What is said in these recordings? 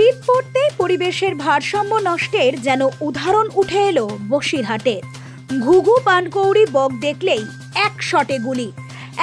শীত পড়তেই পরিবেশের ভারসাম্য নষ্টের যেন উদাহরণ উঠে এলো বসিরহাটে। ঘুঘু, পানকৌড়ি, বক দেখলেই এক শটে গুলি।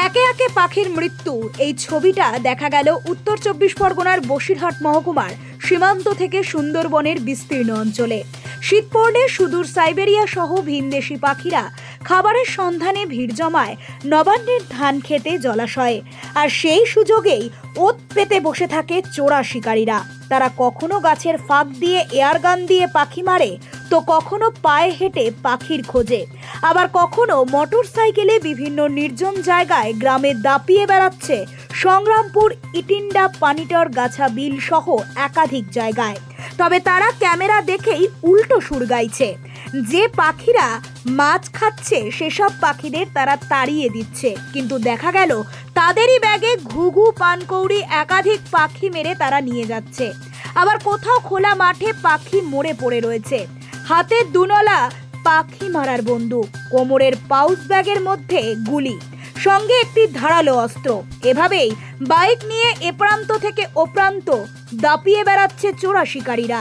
একে একে পাখির মৃত্যু। এই ছবিটা দেখা গেল উত্তর চব্বিশ পরগনার বসিরহাট মহকুমার সীমান্ত থেকে সুন্দরবনের বিস্তীর্ণ অঞ্চলে। শীত পড়লে সুদূর সাইবেরিয়া সহ ভিনদেশি পাখিরা খাবারের সন্ধানে ভিড় জমায় নবান্নের ধান খেতে জলাশয়ে। আর সেই সুযোগেই ওত পেতে বসে থাকে চোরা শিকারীরা। তারা কখনো গাছের ফাঁক দিয়ে এয়ারগান দিয়ে পাখি মারে, তো কখনো পায়ে হেঁটে পাখির খোঁজে। আবার কখনো মোটর সাইকেলে বিভিন্ন নির্জন জায়গায় গ্রামে দাপিয়ে বেড়াচ্ছে সংগ্রামপুর, ইটিন্ডা, পানিটর, গাছা বিল সহ একাধিক জায়গায়। তবে তারা ক্যামেরা দেখেই উল্টো সুর গাইছে। যে পাখিরা মাছ খাচ্ছে, সেসব পাখিদের তারা তাড়িয়ে দিচ্ছে। কিন্তু দেখা গেল, তাদেরই ব্যাগে ঘুঘু, পানকৌড়ি, একাধিক পাখি মেরে তারা নিয়ে যাচ্ছে। আবার কোথাও খোলা মাঠে পাখি মরে পড়ে রয়েছে। হাতে দুনলা পাখি মারার বন্দুক, কোমরের পাউচ ব্যাগের মধ্যে গুলি, সঙ্গে একটি ধারালো অস্ত্র। এভাবেই বাইক নিয়ে এ প্রান্ত থেকে ও প্রান্ত দাপিয়ে বেড়াচ্ছে চোরা শিকারীরা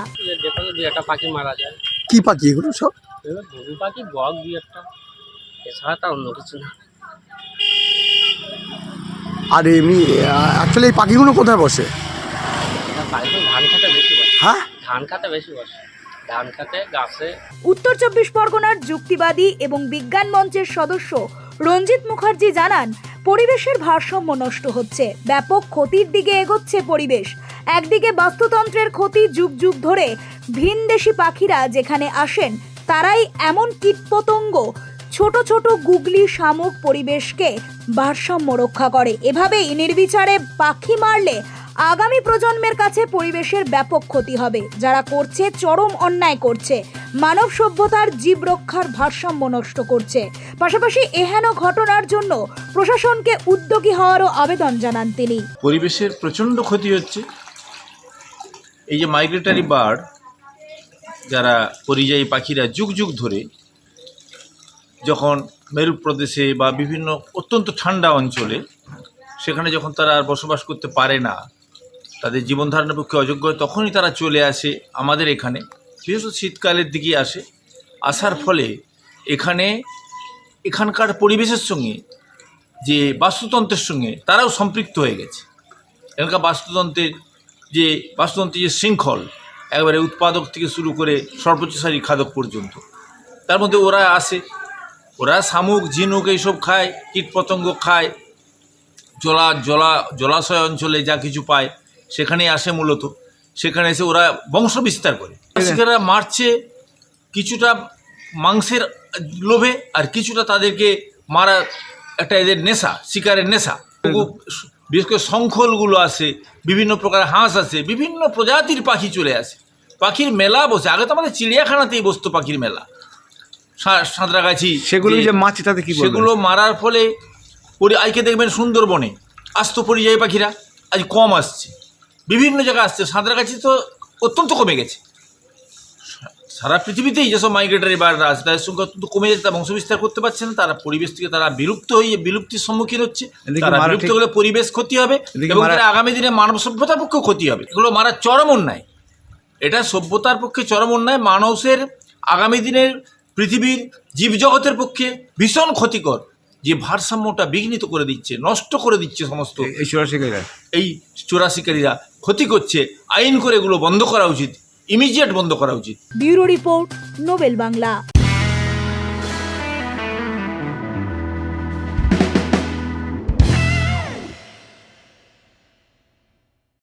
একটা পাখি মারা যায়। কি পাখি এগুলো সব? ঘুঘু পাখি বক দু একটা। এছাড়া তা অন্য কিছু না। আর এমনি অ্যাকচুয়ালি এই পাখিগুলো কোথায় বসে? বাড়িতে ধান খেতে বেশি বসে। হ্যাঁ? ধান খেতে বেশি বসে। ধান খেতে গাছে। উত্তর চব্বিশ পরগনার যুক্তিবাদী এবং বিজ্ঞান মঞ্চের সদস্য রঞ্জিত মুখার্জি জানান পরিবেশের ভারসাম্য নষ্ট হচ্ছে। ব্যাপক ক্ষতির দিকে এগোচ্ছে পরিবেশ। একদিকে বাস্তুতন্ত্রের ক্ষতি যুগ যুগ ধরে ভিনদেশি পাখিরা যেখানে আসেন, তারাই এমন কীটপতঙ্গ ছোট ছোট গুগলি শামুক পরিবেশকে ভারসাম্য রক্ষা করে। এভাবেই নির্বিচারে পাখি মারলে আগামী প্রজন্মের কাছে পরিবেশের ব্যাপক ক্ষতি হবে। যারা করছে, চরম অন্যায় করছে। মানব সভ্যতার জীব রক্ষার ভারসাম্য নষ্ট করছে। পাশাপাশি এহেন ঘটনার জন্য প্রশাসনকে উদ্যোগী হওয়ারও আবেদন জানান তিনি। পরিবেশের প্রচণ্ড ক্ষতি হচ্ছে। এই যে মাইগ্রেটারি বার্ড যারা পরিযায়ী পাখিরা যুগ যুগ ধরে যখন মেরু প্রদেশে বা বিভিন্ন অত্যন্ত ঠান্ডা অঞ্চলে সেখানে যখন তারা আর বসবাস করতে পারে না তাদের জীবনধারণের পক্ষে অযোগ্য হয় তখনই তারা চলে আসে আমাদের এখানে বিশেষত শীতকালের দিকে আসে। আসার ফলে এখানে এখানকার পরিবেশের সঙ্গে যে বাস্তুতন্ত্রের সঙ্গে তারাও সম্পৃক্ত হয়ে গেছে। এখানকার বাস্তুতন্ত্রের যে বাস্তুতন্ত্রের যে শৃঙ্খল একবারে উৎপাদক থেকে শুরু করে সর্বোচ্চসারী খাদক পর্যন্ত। তার মধ্যে ওরা আসে ওরা শামুক, ঝিনুক এইসব খায়, কীটপতঙ্গ খায়, জলা জলা, জলাশয় অঞ্চলে যা কিছু পায়, সেখানেই আসে মূলত। সেখানে এসে ওরা বংশ বিস্তার করে। শিকাররা মারছে কিছুটা মাংসের লোভে আর কিছুটা তাদেরকে মারা একটা এদের নেশা, শিকারের নেশা। বিশেষ করে শঙ্খলগুলো আসে বিভিন্ন প্রকার হাঁস আছে বিভিন্ন প্রজাতির পাখি চলে আসে। পাখির মেলা বসে। আগে তো আমাদের চিড়িয়াখানাতেই বসতো পাখির মেলা। সা- সাঁতরাগাছি সেগুলো যে মাছ তাতে কি সেগুলো মারার ফলে পরি আজকে দেখবেন সুন্দরবনে আসতো পরিযায়ী পাখিরা আজ কম আসছে। বিভিন্ন জায়গায় আসছে। সাঁতরাগাছি তো অত্যন্ত কমে গেছে। সারা পৃথিবীতেই যেসব মাইগ্রেটারি বার্ডরা আছে তাদের সংখ্যা অত্যন্ত কমে যাচ্ছে তারা বংশবিস্তার করতে পারছে না তারা পরিবেশ থেকে তারা বিলুপ্ত হয়ে বিলুপ্তির সম্মুখীন হচ্ছে। তারা বিলুপ্ত হলে পরিবেশ ক্ষতি হবে এবং তারা আগামী দিনে মানব সভ্যতার পক্ষেও ক্ষতি হবে। এগুলো মারা চরম অন্যায়। এটা সভ্যতার পক্ষে চরম অন্যায়। মানুষের আগামী দিনের পৃথিবীর জীবজগতের পক্ষে ভীষণ ক্ষতিকর। যে ভারসাম্যটা বিঘ্নিত করে দিচ্ছে নষ্ট করে দিচ্ছে সমস্ত এই চোরাশিকারীরা। এই চোরা শিকারীরা ক্ষতি করছে আইন করে এগুলো বন্ধ করা উচিত। ইমিডিয়েট বন্ধ করা উচিত। Bureau report Nobel Bangla.